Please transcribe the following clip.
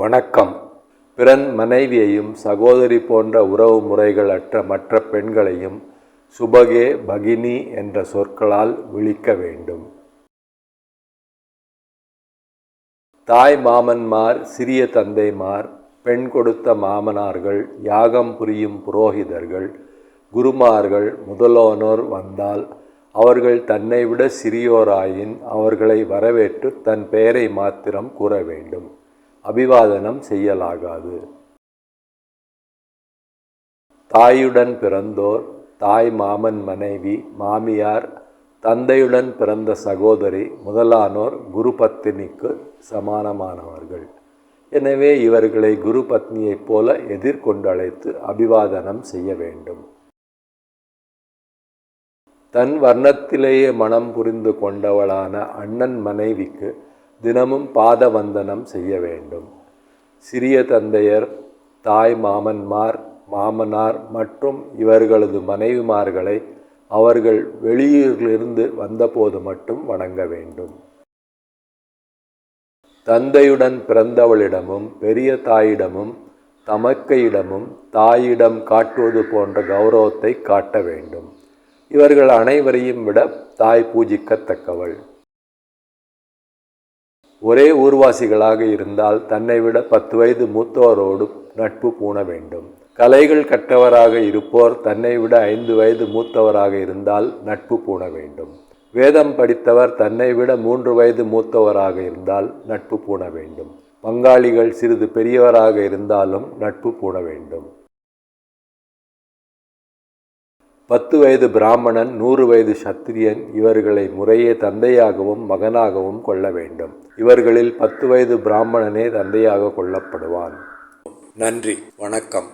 வணக்கம். பிறன் மனைவியையும் சகோதரி போன்ற உறவு முறைகள் அற்ற மற்ற பெண்களையும் சுபகே பகினி என்ற சொற்களால் விழிக்க வேண்டும். தாய் மாமன்மார் சிறிய தந்தைமார் பெண் கொடுத்த மாமனார்கள் யாகம் புரியும் புரோகிதர்கள் குருமார்கள் முதலோனோர் வந்தால் அவர்கள் தன்னை விட சிறியோராயின் அவர்களை வரவேற்று தன் பெயரை மாத்திரம் கூற வேண்டும். அபிவாதனம் செய்யலாகாது. தாயுடன் பிறந்தோர் தாய் மாமன் மனைவி மாமியார் தந்தையுடன் பிறந்த சகோதரி முதலானோர் குரு பத்தினிக்கு சமானமானவர்கள். எனவே இவர்களை குரு பத்னியைப் போல எதிர்கொண்டழைத்து அபிவாதனம் செய்ய வேண்டும். தன் வர்ணத்திலேயே மனம் புரிந்து கொண்டவளான அண்ணன் மனைவிக்கு தினமும் பாத வந்தனம் செய்ய வேண்டும். சிறிய தந்தையர் தாய் மாமன்மார் மாமனார் மற்றும் இவர்களது மனைவிமார்களை அவர்கள் வெளியூரிலிருந்து வந்தபோது மட்டும் வணங்க வேண்டும். தந்தையுடன் பிறந்தவளிடமும் பெரிய தாயிடமும் தமக்கையிடமும் தாயிடம் காட்டுவது போன்ற கௌரவத்தை காட்ட வேண்டும். இவர்கள் அனைவரையும் விட தாய் பூஜிக்கத்தக்கவள். ஒரே ஊர்வாசிகளாக இருந்தால் தன்னை விட பத்து வயது மூத்தோரோடு நட்பு பூண வேண்டும். கலைகள் கற்றவராக இருப்போர் தன்னை விட ஐந்து வயது மூத்தவராக இருந்தால் நட்பு பூண வேண்டும். வேதம் படித்தவர் தன்னை விட மூன்று வயது மூத்தவராக இருந்தால் நட்பு பூண வேண்டும். பங்காளிகள் சிறிது பெரியவராக இருந்தாலும் நட்பு பூண வேண்டும். பத்து வயது பிராமணன் நூறு வயது சத்திரியன் இவர்களை முறையே தந்தையாகவும் மகனாகவும் கொள்ள வேண்டும். இவர்களில் பத்து வயது பிராமணனே தந்தையாக கொள்ளப்படுவான். நன்றி வணக்கம்.